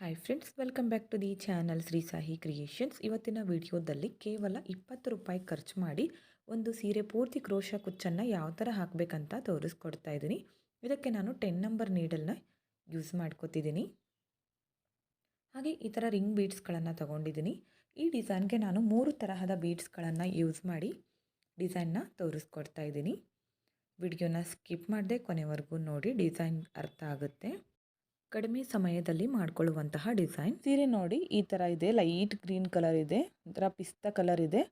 Hi friends welcome back to the channel Shri Sahi creations ಇವತ್ತಿನ ವಿಡಿಯೋದಲ್ಲಿ ಕೇವಲ ಇಪ್ಪತ್ತು ರೂಪಾಯಿ ಖರ್ಚು ಮಾಡಿ ಒಂದು ಸೀರೆ ಪೂರ್ತಿ ಕ್ರೋಶ ಕುಚ್ಚನ್ನು ಯಾವ ಥರ ಹಾಕಬೇಕಂತ ತೋರಿಸ್ಕೊಡ್ತಾ ಇದ್ದೀನಿ. ಇದಕ್ಕೆ ನಾನು ಟೆನ್ ನಂಬರ್ ನೀಡಲ್ನ ಯೂಸ್ ಮಾಡ್ಕೋತಿದ್ದೀನಿ. ಹಾಗೆ ಈ ಥರ ರಿಂಗ್ ಬೀಡ್ಸ್ಗಳನ್ನು ತೊಗೊಂಡಿದ್ದೀನಿ. ಈ ಡಿಸೈನ್ಗೆ ನಾನು ಮೂರು ತರಹದ ಬೀಡ್ಸ್ಗಳನ್ನು ಯೂಸ್ ಮಾಡಿ ಡಿಸೈನ್ನ ತೋರಿಸ್ಕೊಡ್ತಾ ಇದ್ದೀನಿ. ವಿಡಿಯೋನ ಸ್ಕಿಪ್ ಮಾಡದೆ ಕೊನೆವರೆಗೂ ನೋಡಿ ಡಿಸೈನ್ ಅರ್ಥ ಆಗುತ್ತೆ. ಕಡಿಮೆ ಸಮಯದಲ್ಲಿ ಮಾಡ್ಕೊಳ್ಳುವಂತಹ ಡಿಸೈನ್. ಸೀರೆ ನೋಡಿ, ಈ ಥರ ಇದೆ, ಲೈಟ್ ಗ್ರೀನ್ ಕಲರ್ ಇದೆ, ಒಂಥರ ಪಿಸ್ತಾ ಕಲರ್ ಇದೆ.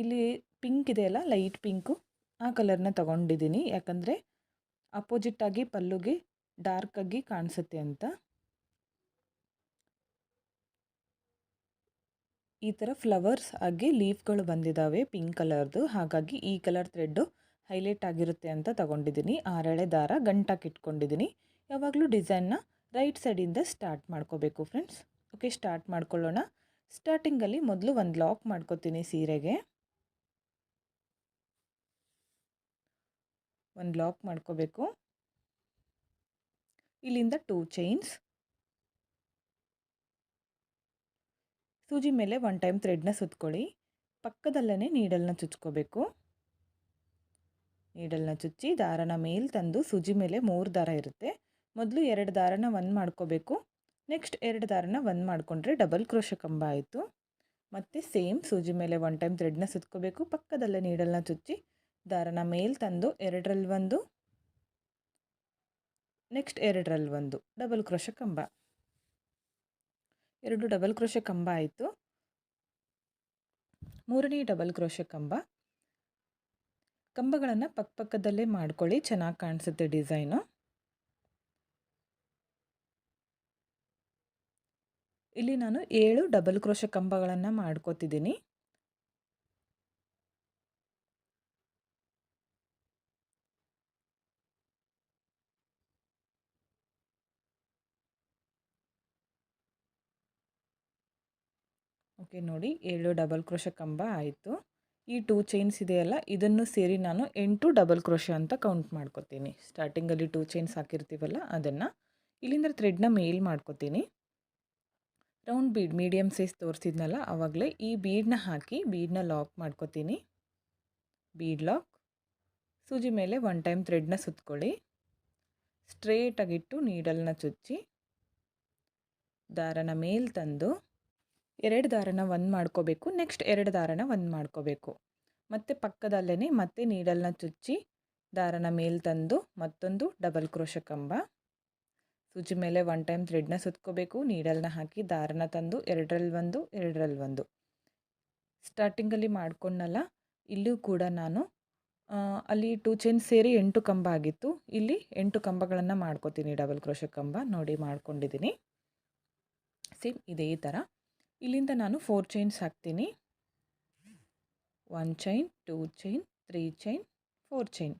ಇಲ್ಲಿ ಪಿಂಕ್ ಇದೆಯಲ್ಲ ಲೈಟ್ ಪಿಂಕು. ಆ ಕಲರ್ನ ತಗೊಂಡಿದ್ದೀನಿ, ಯಾಕಂದರೆ ಅಪೋಸಿಟ್ ಆಗಿ ಪಲ್ಲುಗೆ, ಡಾರ್ಕ್ ಆಗಿ ಕಾಣಿಸುತ್ತೆ ಅಂತ. ಈ ಥರ ಫ್ಲವರ್ಸ್ ಆಗಿ ಲೀಫ್ಗಳು ಬಂದಿದ್ದಾವೆ ಪಿಂಕ್ ಕಲರ್ದು. ಹಾಗಾಗಿ ಈ ಕಲರ್ ಥ್ರೆಡ್ಡು ಹೈಲೈಟ್ ಆಗಿರುತ್ತೆ ಅಂತ ತಗೊಂಡಿದ್ದೀನಿ. ಆರಳೆ ದಾರ ಗಂಟಾಗಿ ಇಟ್ಕೊಂಡಿದ್ದೀನಿ ಯಾವಾಗಲೂ ಡಿಸೈನ್ನ ರೈಟ್ ಸೈಡಿಂದ ಸ್ಟಾರ್ಟ್ ಮಾಡ್ಕೋಬೇಕು ಫ್ರೆಂಡ್ಸ್. ಓಕೆ, ಸ್ಟಾರ್ಟ್ ಮಾಡ್ಕೊಳ್ಳೋಣ. ಸ್ಟಾರ್ಟಿಂಗಲ್ಲಿ ಮೊದಲು ಒಂದು ಲಾಕ್ ಮಾಡ್ಕೋತೀನಿ ಸೀರೆಗೆ. ಒಂದು ಲಾಕ್ ಮಾಡ್ಕೋಬೇಕು. ಇಲ್ಲಿಂದ ಟೂ ಚೈನ್ಸ್. ಸೂಜಿ ಮೇಲೆ ಒನ್ ಟೈಮ್ ಥ್ರೆಡ್ನ ಸುತ್ಕೊಳ್ಳಿ. ಪಕ್ಕದಲ್ಲೇ ನೀಡಲ್ನ ಚುಚ್ಕೋಬೇಕು. ನೀಡಲ್ನ ಚುಚ್ಚಿ ದಾರನ ಮೇಲೆ ತಂದು ಸೂಜಿ ಮೇಲೆ ಮೂರು ದಾರ ಇರುತ್ತೆ. ಮೊದಲು ಎರಡು ದಾರನ ಒಂದು ಮಾಡ್ಕೋಬೇಕು. ನೆಕ್ಸ್ಟ್ ಎರಡು ದಾರನ ಒಂದು ಮಾಡಿಕೊಂಡ್ರೆ ಡಬಲ್ ಕ್ರೋಶ ಕಂಬ ಆಯಿತು. ಮತ್ತು ಸೇಮ್ ಸೂಜಿ ಮೇಲೆ ಒನ್ ಟೈಮ್ ಥ್ರೆಡ್ನ ಸುತ್ಕೋಬೇಕು. ಪಕ್ಕದಲ್ಲೇ ನೀಡಲ್ನ ಚುಚ್ಚಿ ದಾರನ ಮೇಲೆ ತಂದು ಎರಡರಲ್ಲಿ ಒಂದು, ನೆಕ್ಸ್ಟ್ ಎರಡರಲ್ಲಿ ಒಂದು ಡಬಲ್ ಕ್ರೋಶ ಕಂಬ ಎರಡು ಡಬಲ್ ಕ್ರೋಶ ಕಂಬ ಆಯಿತು. ಮೂರನೇ ಡಬಲ್ ಕ್ರೋಶ ಕಂಬ ಕಂಬಗಳನ್ನು ಪಕ್ಕಪಕ್ಕದಲ್ಲೇ ಮಾಡ್ಕೊಳ್ಳಿ. ಚೆನ್ನಾಗಿ ಕಾಣಿಸುತ್ತೆ ಡಿಸೈನು. ಇಲ್ಲಿ ನಾನು ಏಳು ಡಬಲ್ ಕ್ರೋಶ ಕಂಬಗಳನ್ನು ಮಾಡ್ಕೋತಿದ್ದೀನಿ. ಓಕೆ ನೋಡಿ ಏಳು ಡಬಲ್ ಕ್ರೋಶ ಕಂಬ ಆಯಿತು. ಈ ಟೂ ಚೈನ್ಸ್ ಇದೆಯಲ್ಲ, ಇದನ್ನು ಸೇರಿ ನಾನು ಎಂಟು ಡಬಲ್ ಕ್ರೋಶ ಅಂತ ಕೌಂಟ್ ಮಾಡ್ಕೋತೀನಿ. ಸ್ಟಾರ್ಟಿಂಗಲ್ಲಿ ಟೂ ಚೈನ್ಸ್ ಹಾಕಿರ್ತೀವಲ್ಲ, ಅದನ್ನು. ಇಲ್ಲಿಂದ ಥ್ರೆಡ್ನ ಮೇಲ್ ಮಾಡ್ಕೋತೀನಿ. ರೌಂಡ್ ಬೀಡ್ ಮೀಡಿಯಮ್ ಸೈಜ್ ತೋರಿಸಿದ್ನಲ್ಲ ಆವಾಗಲೇ ಈ ಬೀಡನ್ನ ಹಾಕಿ ಬೀಡನ್ನ ಲಾಕ್ ಮಾಡ್ಕೋತೀನಿ. Bead lock. ಸೂಜಿ ಮೇಲೆ ಒನ್ ಟೈಮ್ ಥ್ರೆಡ್ನ ಸುತ್ಕೊಳ್ಳಿ. ಸ್ಟ್ರೇಟಾಗಿಟ್ಟು ನೀಡಲ್ನ ಚುಚ್ಚಿ. ದಾರನ ಮೇಲೆ ತಂದು ಎರಡು ದಾರನ ಒಂದು ಮಾಡ್ಕೋಬೇಕು, ನೆಕ್ಸ್ಟ್ ಎರಡು ದಾರನ ಒಂದು ಮಾಡ್ಕೋಬೇಕು. ಮತ್ತು ಪಕ್ಕದಲ್ಲೇ ಮತ್ತೆ ನೀಡಲ್ನ ಚುಚ್ಚಿ, ದಾರನ ಮೇಲೆ ತಂದು ಮತ್ತೊಂದು ಡಬಲ್ ಕ್ರೋಶ ಕಂಬ. ಸೂಜಿ ಮೇಲೆ ಒನ್ ಟೈಮ್ ಥ್ರೆಡ್ನ ಸುತ್ಕೋಬೇಕು. ನೀಡಲ್ನ ಹಾಕಿ ದಾರನ ತಂದು ಎರಡರಲ್ಲಿ ಒಂದು ಎರಡರಲ್ಲಿ ಒಂದು. ಸ್ಟಾರ್ಟಿಂಗಲ್ಲಿ ಮಾಡ್ಕೊಂಡಲ್ಲ, ಇಲ್ಲೂ ಕೂಡ ನಾನು ಅಲ್ಲಿ ಟೂ ಚೈನ್ ಸೇರಿ ಎಂಟು ಕಂಬ ಆಗಿತ್ತು. ಇಲ್ಲಿ ಎಂಟು ಕಂಬಗಳನ್ನು ಮಾಡ್ಕೋತೀನಿ ಡಬಲ್ ಕ್ರೋಶ ಕಂಬ. ನೋಡಿ ಮಾಡ್ಕೊಂಡಿದ್ದೀನಿ ಸೇಮ್ ಇದೇ ಈ ಥರ ಇಲ್ಲಿಂದ ನಾನು ಫೋರ್ ಚೈನ್ಸ್ ಹಾಕ್ತೀನಿ. One chain two chain three chain four chain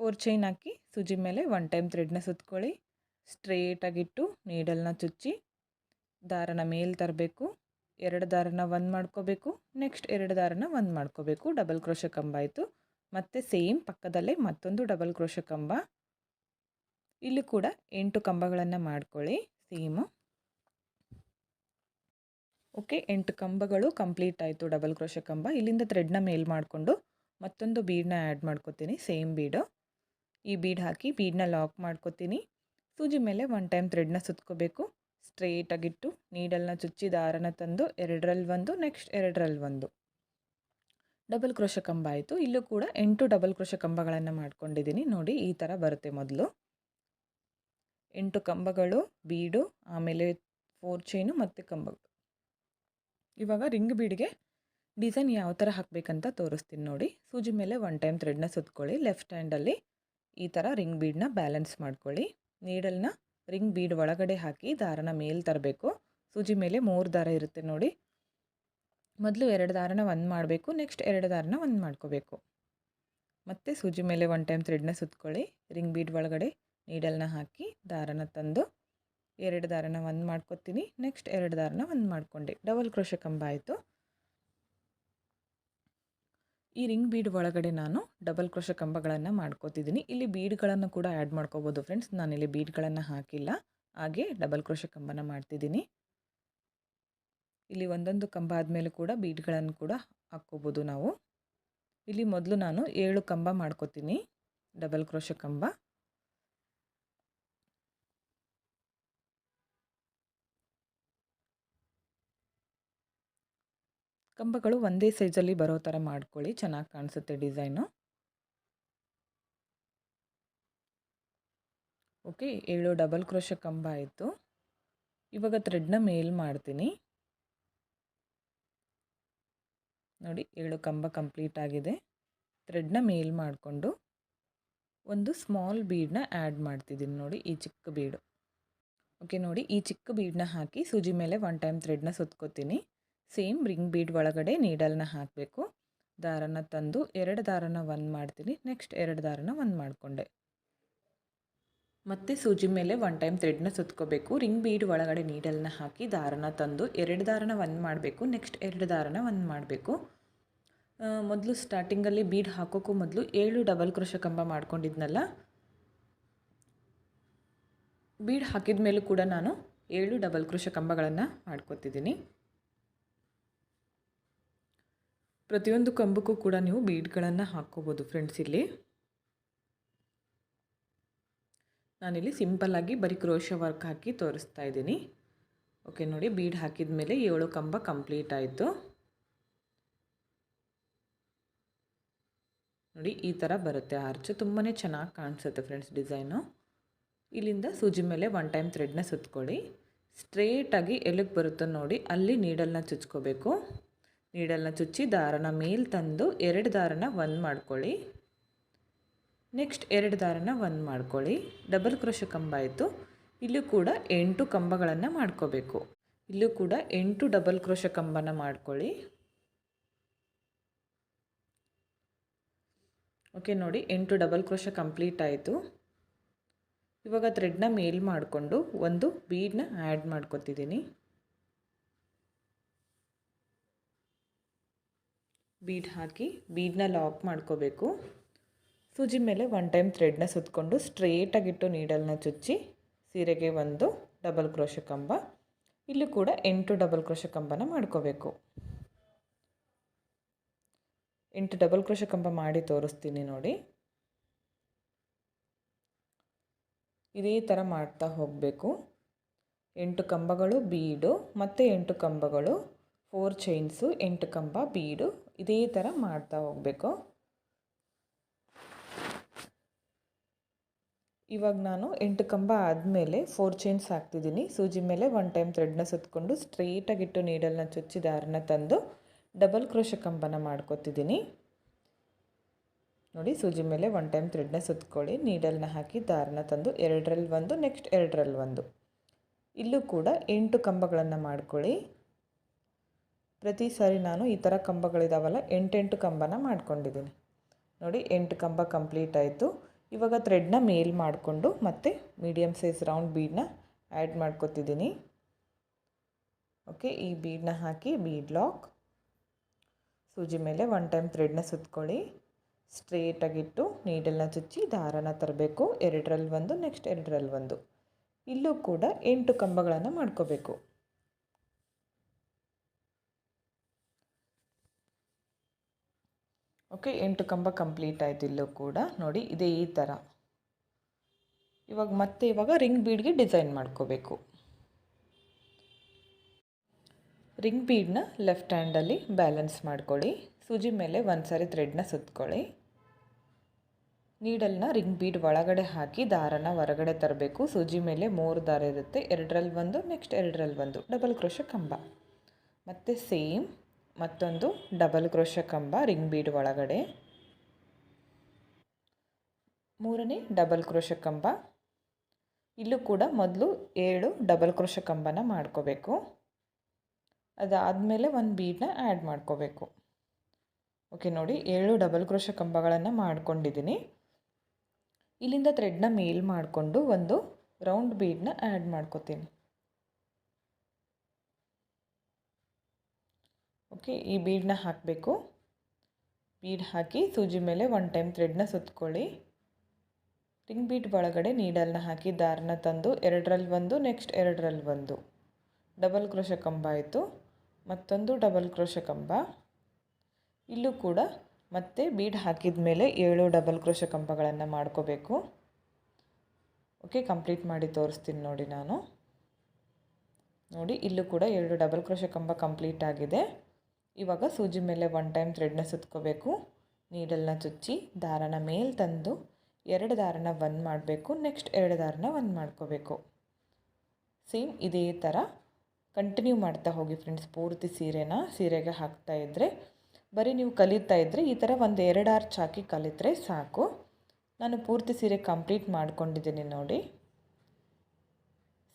four chain ಹಾಕಿ ಸುಜಿ ಮೇಲೆ ಒನ್ ಟೈಮ್ ಥ್ರೆಡ್ನ ಸುತ್ಕೊಳ್ಳಿ. ಸ್ಟ್ರೇಟಾಗಿಟ್ಟು ನೀಡಲ್ನ ಚುಚ್ಚಿ ದಾರನ ಮೇಲೆ ತರಬೇಕು. ಎರಡು ದಾರನ ಒಂದು ಮಾಡ್ಕೋಬೇಕು. ನೆಕ್ಸ್ಟ್ ಎರಡು ದಾರನ ಒಂದು ಮಾಡ್ಕೋಬೇಕು. ಡಬಲ್ ಕ್ರೋಶ ಕಂಬ ಆಯಿತು. ಮತ್ತು ಸೇಮ್ ಪಕ್ಕದಲ್ಲೇ ಮತ್ತೊಂದು ಡಬಲ್ ಕ್ರೋಶ ಕಂಬ. ಇಲ್ಲಿ ಕೂಡ ಎಂಟು ಕಂಬಗಳನ್ನು ಮಾಡ್ಕೊಳ್ಳಿ. ಸೇಮು. ಓಕೆ, ಎಂಟು ಕಂಬಗಳು ಕಂಪ್ಲೀಟ್ ಆಯಿತು ಡಬಲ್ ಕ್ರೋಶ ಕಂಬ. ಇಲ್ಲಿಂದ ಥ್ರೆಡ್ನ ಮೇಲ್ ಮಾಡಿಕೊಂಡು ಮತ್ತೊಂದು ಬೀಡನ್ನ ಆ್ಯಡ್ ಮಾಡ್ಕೋತೀನಿ. Same bead. ಈ ಬೀಡ್ ಹಾಕಿ ಬೀಡನ್ನ ಲಾಕ್ ಮಾಡ್ಕೋತೀನಿ. ಸೂಜಿ ಮೇಲೆ ಒನ್ ಟೈಮ್ ಥ್ರೆಡ್ನ ಸುತ್ಕೋಬೇಕು. ಸ್ಟ್ರೇಟಾಗಿಟ್ಟು ನೀಡಲ್ನ ಚುಚ್ಚಿ ದಾರನ ತಂದು ಎರಡರಲ್ಲಿ ಒಂದು ನೆಕ್ಸ್ಟ್ ಎರಡರಲ್ಲಿ ಒಂದು. ಡಬಲ್ ಕ್ರೋಶ ಕಂಬ ಆಯಿತು. ಇಲ್ಲೂ ಕೂಡ ಎಂಟು ಡಬಲ್ ಕ್ರೋಶ ಕಂಬಗಳನ್ನು ಮಾಡ್ಕೊಂಡಿದ್ದೀನಿ ನೋಡಿ ಈ ಥರ ಬರುತ್ತೆ ಮೊದಲು. ಎಂಟು ಕಂಬಗಳು, ಬೀಡು, ಆಮೇಲೆ ಫೋರ್ ಚೈನು ಮತ್ತು ಕಂಬಗಳು. ಇವಾಗ ರಿಂಗ್ ಬೀಡ್ಗೆ ಡಿಸೈನ್ ಯಾವ ಥರ ಹಾಕಬೇಕಂತ ತೋರಿಸ್ತೀನಿ ನೋಡಿ. ಸೂಜಿ ಮೇಲೆ ಒನ್ ಟೈಮ್ ಥ್ರೆಡ್ನ ಸುತ್ಕೊಳ್ಳಿ. ಲೆಫ್ಟ್ ಹ್ಯಾಂಡಲ್ಲಿ ಈ ಥರ ರಿಂಗ್ ಬೀಡನ್ನ ಬ್ಯಾಲೆನ್ಸ್ ಮಾಡ್ಕೊಳ್ಳಿ. ನೀಡಲ್ನ ರಿಂಗ್ ಬೀಡ್ ಒಳಗಡೆ ಹಾಕಿ ದಾರನ ಮೇಲೆ ತರಬೇಕು. ಸೂಜಿ ಮೇಲೆ ಮೂರು ದಾರ ಇರುತ್ತೆ ನೋಡಿ. ಮೊದಲು ಎರಡು ದಾರನ ಒಂದು ಮಾಡಬೇಕು, ನೆಕ್ಸ್ಟ್ ಎರಡು ದಾರನ ಒಂದು ಮಾಡ್ಕೋಬೇಕು. ಮತ್ತೆ ಸೂಜಿ ಮೇಲೆ ಒನ್ ಟೈಮ್ ಥ್ರೆಡ್ನ ಸುತ್ಕೊಳ್ಳಿ. ರಿಂಗ್ ಬೀಡ್ ಒಳಗಡೆ ನೀಡಲ್ನ ಹಾಕಿ ದಾರನ ತಂದು ಎರಡು ದಾರನ ಒಂದು ಮಾಡ್ಕೊತೀನಿ, ನೆಕ್ಸ್ಟ್ ಎರಡು ದಾರನ ಒಂದು ಮಾಡ್ಕೊಂಡೆ. ಡಬಲ್ ಕ್ರೋಶ ಕಂಬ ಆಯಿತು. ಈ ರಿಂಗ್ ಬೀಡ್ ಒಳಗಡೆ ನಾನು ಡಬಲ್ ಕ್ರೋಶ ಕಂಬಗಳನ್ನು ಮಾಡ್ಕೋತಿದ್ದೀನಿ. ಇಲ್ಲಿ ಬೀಡ್ಗಳನ್ನು ಕೂಡ ಆ್ಯಡ್ ಮಾಡ್ಕೋಬೋದು ಫ್ರೆಂಡ್ಸ್ ನಾನಿಲ್ಲಿ ಬೀಡ್ಗಳನ್ನು ಹಾಕಿಲ್ಲ. ಹಾಗೆ ಡಬಲ್ ಕ್ರೋಶ ಕಂಬನ ಮಾಡ್ತಿದ್ದೀನಿ. ಇಲ್ಲಿ ಒಂದೊಂದು ಕಂಬ ಆದಮೇಲೆ ಕೂಡ ಬೀಡ್ಗಳನ್ನು ಕೂಡ ಹಾಕ್ಕೋಬೋದು ನಾವು. ಇಲ್ಲಿ ಮೊದಲು ನಾನು ಏಳು ಕಂಬ ಮಾಡ್ಕೋತೀನಿ. ಡಬಲ್ ಕ್ರೋಶ ಕಂಬ. ಕಂಬಗಳು ಒಂದೇ ಸೈಜಲ್ಲಿ ಬರೋ ಥರ ಮಾಡ್ಕೊಳ್ಳಿ, ಚೆನ್ನಾಗಿ ಕಾಣಿಸುತ್ತೆ ಡಿಸೈನು. ಓಕೆ, ಏಳು ಡಬಲ್ ಕ್ರೋಶ ಕಂಬ ಆಯಿತು. ಇವಾಗ ಥ್ರೆಡ್ನ ಮೇಲ್ ಮಾಡ್ತೀನಿ. ನೋಡಿ, ಏಳು ಕಂಬ ಕಂಪ್ಲೀಟ್ ಆಗಿದೆ. ಥ್ರೆಡ್ನ ಮೇಲ್ ಮಾಡಿಕೊಂಡು ಒಂದು ಸ್ಮಾಲ್ ಬೀಡನ್ನ ಆ್ಯಡ್ ಮಾಡ್ತಿದ್ದೀನಿ ನೋಡಿ, ಈ ಚಿಕ್ಕ ಬೀಡು ಓಕೆ, ನೋಡಿ, ಈ ಚಿಕ್ಕ ಬೀಡನ್ನ ಹಾಕಿ ಸೂಜಿ ಮೇಲೆ ಒನ್ ಟೈಮ್ ಥ್ರೆಡ್ನ ಸುತ್ಕೋತೀನಿ. ಸೇಮ್ ರಿಂಗ್ ಬೀಡ್ ಒಳಗಡೆ ನೀಡಲ್ನ ಹಾಕಬೇಕು. ದಾರನ ತಂದು ಎರಡು ದಾರನ ಒಂದು ಮಾಡ್ತೀನಿ. ನೆಕ್ಸ್ಟ್ ಎರಡು ದಾರನ ಒಂದು ಮಾಡಿಕೊಂಡೆ. ಮತ್ತೆ ಸೂಜಿ ಮೇಲೆ ಒನ್ ಟೈಮ್ ಥ್ರೆಡ್ನ ಸುತ್ಕೋಬೇಕು. ರಿಂಗ್ ಬೀಡ್ ಒಳಗಡೆ ನೀಡಲ್ನ ಹಾಕಿ ದಾರನ ತಂದು ಎರಡು ದಾರನ ಒಂದು ಮಾಡಬೇಕು. ನೆಕ್ಸ್ಟ್ ಎರಡು ದಾರನ ಒಂದು ಮಾಡಬೇಕು. ಮೊದಲು ಸ್ಟಾರ್ಟಿಂಗಲ್ಲಿ ಬೀಡ್ ಹಾಕೋಕ್ಕೂ ಮೊದಲು ಏಳು ಡಬಲ್ ಕ್ರೋಶ ಕಂಬ ಮಾಡ್ಕೊಂಡಿದ್ನಲ್ಲ? ಬೀಡ್ ಹಾಕಿದ ಮೇಲೂ ಕೂಡ ನಾನು ಏಳು ಡಬಲ್ ಕ್ರೋಶ ಕಂಬಗಳನ್ನು ಮಾಡ್ಕೊತಿದ್ದೀನಿ. ಪ್ರತಿಯೊಂದು ಕಂಬಕ್ಕೂ ಕೂಡ ನೀವು ಬೀಡ್ಗಳನ್ನು ಹಾಕ್ಕೋಬೋದು ಫ್ರೆಂಡ್ಸ್ ಇಲ್ಲಿ. ನಾನಿಲ್ಲಿ ಸಿಂಪಲ್ಲಾಗಿ ಬರೀ ಕ್ರೋಶ ವರ್ಕ್ ಹಾಕಿ ತೋರಿಸ್ತಾ ಇದ್ದೀನಿ. ಓಕೆ ನೋಡಿ ಬೀಡ್ ಹಾಕಿದ ಮೇಲೆ ಏಳು ಕಂಬ ಕಂಪ್ಲೀಟ್ ಆಯಿತು. ನೋಡಿ ಈ ಥರ ಬರುತ್ತೆ ಆರ್ಚು ತುಂಬಾ ಚೆನ್ನಾಗಿ ಕಾಣಿಸುತ್ತೆ ಫ್ರೆಂಡ್ಸ್ ಡಿಸೈನು ಇಲ್ಲಿಂದ ಸೂಜಿ ಮೇಲೆ ಒನ್ ಟೈಮ್ ಥ್ರೆಡ್ನ ಸುತ್ಕೊಳ್ಳಿ. ಸ್ಟ್ರೇಟಾಗಿ ಎಲ್ಲಿಗೆ ಬರುತ್ತೋ ನೋಡಿ, ಅಲ್ಲಿ ನೀಡಲ್ನ ಚುಚ್ಕೋಬೇಕು. ನೀಡಲ್ನ ಚುಚ್ಚಿ ದಾರನ ಮೇಲೆ ತಂದು ಎರಡು ದಾರನ ಒಂದು ಮಾಡ್ಕೊಳ್ಳಿ. ನೆಕ್ಸ್ಟ್ ಎರಡು ದಾರನ ಒಂದು ಮಾಡ್ಕೊಳ್ಳಿ. ಡಬಲ್ ಕ್ರೋಶ ಕಂಬ ಆಯಿತು. ಇಲ್ಲೂ ಕೂಡ ಎಂಟು ಕಂಬಗಳನ್ನು ಮಾಡ್ಕೋಬೇಕು. ಇಲ್ಲೂ ಕೂಡ ಎಂಟು ಡಬಲ್ ಕ್ರೋಶ ಕಂಬನ ಮಾಡ್ಕೊಳ್ಳಿ. ಓಕೆ, ನೋಡಿ ಎಂಟು ಡಬಲ್ ಕ್ರೋಶ ಕಂಪ್ಲೀಟ್ ಆಯಿತು. ಇವಾಗ ಥ್ರೆಡ್ನ ಮೇಲ್ ಮಾಡಿಕೊಂಡು ಒಂದು ಬೀಡನ್ನ ಆ್ಯಡ್ ಮಾಡ್ಕೊತಿದ್ದೀನಿ. ಬೀಡ್ ಹಾಕಿ ಬೀಡನ್ನ ಲಾಕ್ ಮಾಡ್ಕೋಬೇಕು. ಸೂಜಿ ಮೇಲೆ ಒನ್ ಟೈಮ್ ಥ್ರೆಡ್ನ ಸುತ್ತಕೊಂಡು ಸ್ಟ್ರೇಟಾಗಿಟ್ಟು ನೀಡಲ್ನ ಚುಚ್ಚಿ, ಸೀರೆಗೆ ಒಂದು ಡಬಲ್ ಕ್ರೋಶ ಕಂಬ. ಇಲ್ಲೂ ಕೂಡ ಎಂಟು ಡಬಲ್ ಕ್ರೋಶ ಕಂಬನ ಮಾಡ್ಕೋಬೇಕು. ಎಂಟು ಡಬಲ್ ಕ್ರೋಶ ಕಂಬ ಮಾಡಿ ತೋರಿಸ್ತೀನಿ ನೋಡಿ. ಇದೇ ಥರ ಮಾಡ್ತಾ ಹೋಗಬೇಕು. ಎಂಟು ಕಂಬಗಳು ಬೀಡು, ಮತ್ತು ಎಂಟು ಕಂಬಗಳು ಫೋರ್ ಚೈನ್ಸು, ಎಂಟು ಕಂಬ, ಬೀಡು, ಇದೇ ಥರ ಮಾಡ್ತಾ ಹೋಗಬೇಕು. ಇವಾಗ ನಾನು ಎಂಟು ಕಂಬ ಆದಮೇಲೆ ಫೋರ್ ಚೈನ್ಸ್ ಹಾಕ್ತಿದ್ದೀನಿ. ಸೂಜಿ ಮೇಲೆ ಒನ್ ಟೈಮ್ ಥ್ರೆಡ್ನ ಸುತ್ತಕೊಂಡು ಸ್ಟ್ರೇಟಾಗಿಟ್ಟು ನೀಡಲ್ನ ಚುಚ್ಚಿ ದಾರನ ತಂದು ಡಬಲ್ ಕ್ರೋಶ ಕಂಬನ ಮಾಡ್ಕೊತಿದ್ದೀನಿ. ನೋಡಿ, ಸೂಜಿ ಮೇಲೆ ಒನ್ ಟೈಮ್ ಥ್ರೆಡ್ನ ಸುತ್ತಕೊಳ್ಳಿ ನೀಡಲ್ನ ಹಾಕಿ ದಾರನ ತಂದು ಎರಡರಲ್ಲಿ ಒಂದು, ನೆಕ್ಸ್ಟ್ ಎರಡರಲ್ಲಿ ಒಂದು. ಇಲ್ಲೂ ಕೂಡ ಎಂಟು ಕಂಬಗಳನ್ನು ಮಾಡ್ಕೊಳ್ಳಿ. ಪ್ರತಿ ಸಾರಿ ನಾನು ಈ ಥರ ಕಂಬಗಳಿದಾವಲ್ಲ, ಎಂಟೆಂಟು ಕಂಬನ ಮಾಡ್ಕೊಂಡಿದ್ದೀನಿ ನೋಡಿ, ಎಂಟು ಕಂಬ ಕಂಪ್ಲೀಟ್ ಆಯಿತು. ಇವಾಗ ಥ್ರೆಡ್ನ ಮೇಲ್ ಮಾಡಿಕೊಂಡು ಮತ್ತೆ ಮೀಡಿಯಮ್ ಸೈಜ್ ರೌಂಡ್ ಬೀಡನ್ನ ಆ್ಯಡ್ ಮಾಡ್ಕೊತಿದ್ದೀನಿ ಓಕೆ, ಈ ಬೀಡನ್ನ ಹಾಕಿ ಬೀಡ್ ಲಾಕ್. ಸೂಜಿ ಮೇಲೆ ಒನ್ ಟೈಮ್ ಥ್ರೆಡ್ನ ಸುತ್ಕೊಳ್ಳಿ. ಸ್ಟ್ರೇಟಾಗಿಟ್ಟು ನೀಡಲ್ನ ಚುಚ್ಚಿ ದಾರನ ತರಬೇಕು. ಎರಡರಲ್ಲಿ ಒಂದು, ನೆಕ್ಸ್ಟ್ ಎರಡರಲ್ಲಿ ಒಂದು. ಇಲ್ಲೂ ಕೂಡ ಎಂಟು ಕಂಬಗಳನ್ನು ಮಾಡ್ಕೋಬೇಕು. ಓಕೆ, ಎಂಟು ಕಂಬ ಕಂಪ್ಲೀಟ್ ಆಯಿತು ಇಲ್ಲೂ ಕೂಡ. ನೋಡಿ, ಇದೇ ಈ ಥರ ಇವಾಗ ಮತ್ತೆ ಇವಾಗ ರಿಂಗ್ ಬೀಡ್ಗೆ ಡಿಸೈನ್ ಮಾಡ್ಕೋಬೇಕು. ರಿಂಗ್ ಬೀಡನ್ನ ಲೆಫ್ಟ್ ಹ್ಯಾಂಡಲ್ಲಿ ಬ್ಯಾಲೆನ್ಸ್ ಮಾಡ್ಕೊಳ್ಳಿ. ಸೂಜಿ ಮೇಲೆ ಒಂದು ಸಾರಿ ಥ್ರೆಡ್ನ ಸುತ್ಕೊಳ್ಳಿ. ನೀಡಲ್ನ ರಿಂಗ್ ಬೀಡ್ ಒಳಗಡೆ ಹಾಕಿ ದಾರನ ಹೊರಗಡೆ ತರಬೇಕು. ಸೂಜಿ ಮೇಲೆ ಮೂರು ದಾರ ಇರುತ್ತೆ. ಎರಡರಲ್ಲಿ ಒಂದು, ನೆಕ್ಸ್ಟ್ ಎರಡರಲ್ಲಿ ಒಂದು. ಡಬಲ್ ಕ್ರೋಶ ಕಂಬ. ಮತ್ತು ಸೇಮ್ ಮತ್ತೊಂದು ಡಬಲ್ ಕ್ರೋಶ ಕಂಬ ರಿಂಗ್ ಬೀಡ್ ಒಳಗಡೆ. ಮೂರನೇ ಡಬಲ್ ಕ್ರೋಶ ಕಂಬ. ಇಲ್ಲೂ ಕೂಡ ಮೊದಲು ಏಳು ಡಬಲ್ ಕ್ರೋಶ ಕಂಬನ ಮಾಡ್ಕೋಬೇಕು. ಅದಾದಮೇಲೆ ಒಂದು ಬೀಡನ್ನ ಆ್ಯಡ್ ಮಾಡ್ಕೋಬೇಕು. ಓಕೆ, ನೋಡಿ, ಏಳು ಡಬಲ್ ಕ್ರೋಶ ಕಂಬಗಳನ್ನು ಮಾಡ್ಕೊಂಡಿದ್ದೀನಿ ಇಲ್ಲಿಂದ ಥ್ರೆಡ್ನ ಮೇಲ್ ಮಾಡಿಕೊಂಡು ಒಂದು ರೌಂಡ್ ಬೀಡನ್ನ ಆ್ಯಡ್ ಮಾಡ್ಕೋತೀನಿ. ಓಕೆ, ಈ ಬೀಡನ್ನ ಹಾಕಬೇಕು. ಬೀಡ್ ಹಾಕಿ ಸೂಜಿ ಮೇಲೆ ಒನ್ ಟೈಮ್ ಥ್ರೆಡ್ನ ಸುತ್ಕೊಳ್ಳಿ. ರಿಂಗ್ ಬೀಟ್ ಒಳಗಡೆ ನೀಡಲ್ನ ಹಾಕಿ ದಾರನ ತಂದು ಎರಡರಲ್ಲಿ ಒಂದು ನೆಕ್ಸ್ಟ್ ಎರಡರಲ್ಲಿ ಒಂದು. ಡಬಲ್ ಕ್ರೋಶ ಕಂಬ ಆಯಿತು. ಮತ್ತೊಂದು ಡಬಲ್ ಕ್ರೋಶ ಕಂಬ. ಇಲ್ಲೂ ಕೂಡ ಮತ್ತೆ ಬೀಡ್ ಹಾಕಿದ ಮೇಲೆ ಏಳು ಡಬಲ್ ಕ್ರೋಶ ಕಂಬಗಳನ್ನು ಮಾಡ್ಕೋಬೇಕು. ಓಕೆ, ಕಂಪ್ಲೀಟ್ ಮಾಡಿ ತೋರಿಸ್ತೀನಿ ನೋಡಿ ನಾನು. ನೋಡಿ, ಇಲ್ಲೂ ಕೂಡ ಎರಡು ಡಬಲ್ ಕ್ರೋಶ ಕಂಬ ಕಂಪ್ಲೀಟ್ ಆಗಿದೆ. ಇವಾಗ ಸೂಜಿ ಮೇಲೆ ಒನ್ ಟೈಮ್ ಥ್ರೆಡ್ನ ಸುತ್ಕೋಬೇಕು. ನೀಡಲ್ನ ಚುಚ್ಚಿ ದಾರನ ಮೇಲೆ ತಂದು ಎರಡು ದಾರನ ಒಂದ್ ಮಾಡಬೇಕು. ನೆಕ್ಸ್ಟ್ ಎರಡು ದಾರನ ಒಂದ್ ಮಾಡ್ಕೋಬೇಕು. ಸೇಮ್ ಇದೇ ಥರ ಕಂಟಿನ್ಯೂ ಮಾಡ್ತಾ ಹೋಗಿ ಫ್ರೆಂಡ್ಸ್ ಪೂರ್ತಿ ಸೀರೆನ ಸೀರೆಗೆ ಹಾಕ್ತಾ ಇದ್ದರೆ ಬರೀ ನೀವು ಕಲಿತಾ ಇದ್ದರೆ ಈ ಥರ ಒಂದು ಎರಡು ಆರ್ಚ್ ಹಾಕಿ ಕಲಿತರೆ ಸಾಕು. ನಾನು ಪೂರ್ತಿ ಸೀರೆ ಕಂಪ್ಲೀಟ್ ಮಾಡ್ಕೊಂಡಿದ್ದೀನಿ ನೋಡಿ.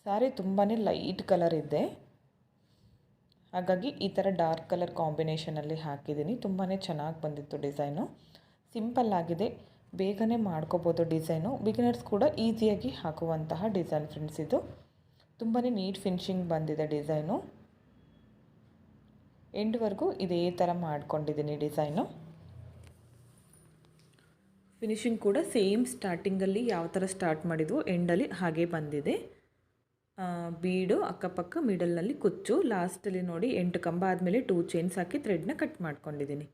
ಸಾರಿ ತುಂಬಾ ಲೈಟ್ ಕಲರ್ ಇದೆ. ಹಾಗಾಗಿ ಈ ಥರ ಡಾರ್ಕ್ ಕಲರ್ ಕಾಂಬಿನೇಷನಲ್ಲಿ ಹಾಕಿದ್ದೀನಿ. ತುಂಬಾ ಚೆನ್ನಾಗಿ ಬಂದಿತ್ತು ಡಿಸೈನು. ಸಿಂಪಲ್ ಆಗಿದೆ. ಬೇಗನೆ ಮಾಡ್ಕೋಬೋದು ಡಿಸೈನು. ಬಿಗಿನರ್ಸ್ ಕೂಡ ಈಸಿಯಾಗಿ ಹಾಕುವಂತಹ ಡಿಸೈನ್ ಫ್ರೆಂಡ್ಸ್ ಇದು. ತುಂಬಾ ನೀಟ್ ಫಿನಿಶಿಂಗ್ ಬಂದಿದೆ ಡಿಸೈನು. ಎಂಡ್ವರೆಗೂ ಇದೇ ಥರ ಮಾಡ್ಕೊಂಡಿದ್ದೀನಿ ಡಿಸೈನು. ಫಿನಿಶಿಂಗ್ ಕೂಡ ಸೇಮ್ ಸ್ಟಾರ್ಟಿಂಗಲ್ಲಿ ಯಾವ ಥರ ಸ್ಟಾರ್ಟ್ ಮಾಡಿದ್ವು, ಎಂಡಲ್ಲಿ ಹಾಗೆ ಬಂದಿದೆ. ಬೀಡು ಅಕ್ಕಪಕ್ಕ ಮಿಡಲ್ನಲ್ಲಿ ಕುಚ್ಚು ಲಾಸ್ಟಲ್ಲಿ ನೋಡಿ ಎಂಟು ಕಂಬ ಆದಮೇಲೆ ಟೂ ಚೈನ್ಸ್ ಹಾಕಿ ಥ್ರೆಡ್ನ ಕಟ್ ಮಾಡ್ಕೊಂಡಿದ್ದೀನಿ.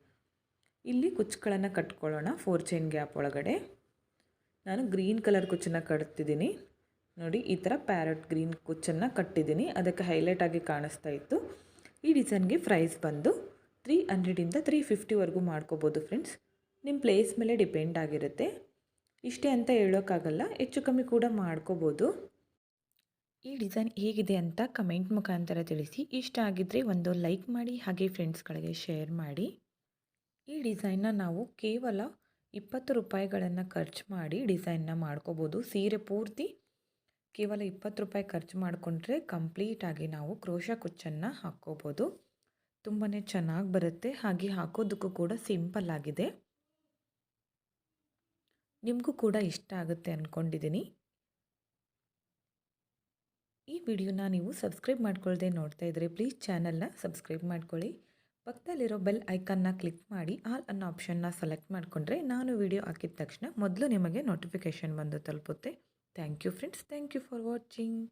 ಇಲ್ಲಿ ಕುಚ್ಚುಗಳನ್ನು ಕಟ್ಕೊಳ್ಳೋಣ ಫೋರ್ ಚೈನ್ ಗ್ಯಾಪ್ ಒಳಗಡೆ. ನಾನು ಗ್ರೀನ್ ಕಲರ್ ಕುಚ್ಚನ್ನು ಕಟ್ತಿದ್ದೀನಿ. ನೋಡಿ, ಈ ಥರ ಪ್ಯಾರಟ್ ಗ್ರೀನ್ ಕುಚ್ಚನ್ನು ಕಟ್ಟಿದ್ದೀನಿ. ಅದಕ್ಕೆ ಹೈಲೈಟ್ ಆಗಿ ಕಾಣಿಸ್ತಾ ಇತ್ತು. ಈ ಡಿಸೈನ್ಗೆ ಪ್ರೈಸ್ ಬಂದು ತ್ರೀ ಹಂಡ್ರೆಡಿಂದ ತ್ರೀ ಫಿಫ್ಟಿವರೆಗೂ ಮಾಡ್ಕೋಬೋದು ಫ್ರೆಂಡ್ಸ್ ನಿಮ್ಮ ಪ್ಲೇಸ್ ಮೇಲೆ ಡಿಪೆಂಡ್ ಆಗಿರುತ್ತೆ. ಇಷ್ಟೇ ಅಂತ ಹೇಳೋಕ್ಕಾಗಲ್ಲ, ಹೆಚ್ಚು ಕಮ್ಮಿ ಕೂಡ ಮಾಡ್ಕೋಬೋದು. ಈ ಡಿಸೈನ್ ಹೇಗಿದೆ ಅಂತ ಕಮೆಂಟ್ ಮುಖಾಂತರ ತಿಳಿಸಿ. ಇಷ್ಟ ಆಗಿದ್ದರೆ ಒಂದು ಲೈಕ್ ಮಾಡಿ, ಹಾಗೆ ಫ್ರೆಂಡ್ಸ್ಗಳಿಗೆ ಶೇರ್ ಮಾಡಿ. ಈ ಡಿಸೈನ್ನ ನಾವು ಕೇವಲ ಇಪ್ಪತ್ತು ರೂಪಾಯಿಗಳನ್ನು ಖರ್ಚು ಮಾಡಿ ಡಿಸೈನ್ನ ಮಾಡ್ಕೋಬೋದು. ಸೀರೆ ಪೂರ್ತಿ ಕೇವಲ ಇಪ್ಪತ್ತು ರೂಪಾಯಿ ಖರ್ಚು ಮಾಡಿಕೊಂಡ್ರೆ ಕಂಪ್ಲೀಟಾಗಿ ನಾವು ಕ್ರೋಶ ಕುಚ್ಚನ್ನು ಹಾಕ್ಕೋಬೋದು. ತುಂಬಾ ಚೆನ್ನಾಗಿ ಬರುತ್ತೆ. ಹಾಗೆ ಹಾಕೋದಕ್ಕೂ ಕೂಡ ಸಿಂಪಲ್ ಆಗಿದೆ. ನಿಮಗೂ ಕೂಡ ಇಷ್ಟ ಆಗುತ್ತೆ ಅಂದ್ಕೊಂಡಿದ್ದೀನಿ ಈ ವಿಡಿಯೋನ ನೀವು ಸಬ್ಸ್ಕ್ರೈಬ್ ಮಾಡ್ಕೊಳ್ಳದೆ ನೋಡ್ತಾ ಇದ್ರೆ ಪ್ಲೀಸ್ ಚಾನಲ್ನ ಸಬ್ಸ್ಕ್ರೈಬ್ ಮಾಡ್ಕೊಳ್ಳಿ. ಪಕ್ಕದಲ್ಲಿರೋ ಬೆಲ್ ಐಕನ್ನ ಕ್ಲಿಕ್ ಮಾಡಿ ಆಲ್ ಅನ್ನೋ ಆಪ್ಷನ್ನ ಸೆಲೆಕ್ಟ್ ಮಾಡಿಕೊಂಡ್ರೆ ನಾನು ವಿಡಿಯೋ ಹಾಕಿದ ತಕ್ಷಣ ಮೊದಲು ನಿಮಗೆ ನೋಟಿಫಿಕೇಷನ್ ಬಂದು ತಲುಪುತ್ತೆ. Thank you friends, thank you for watching.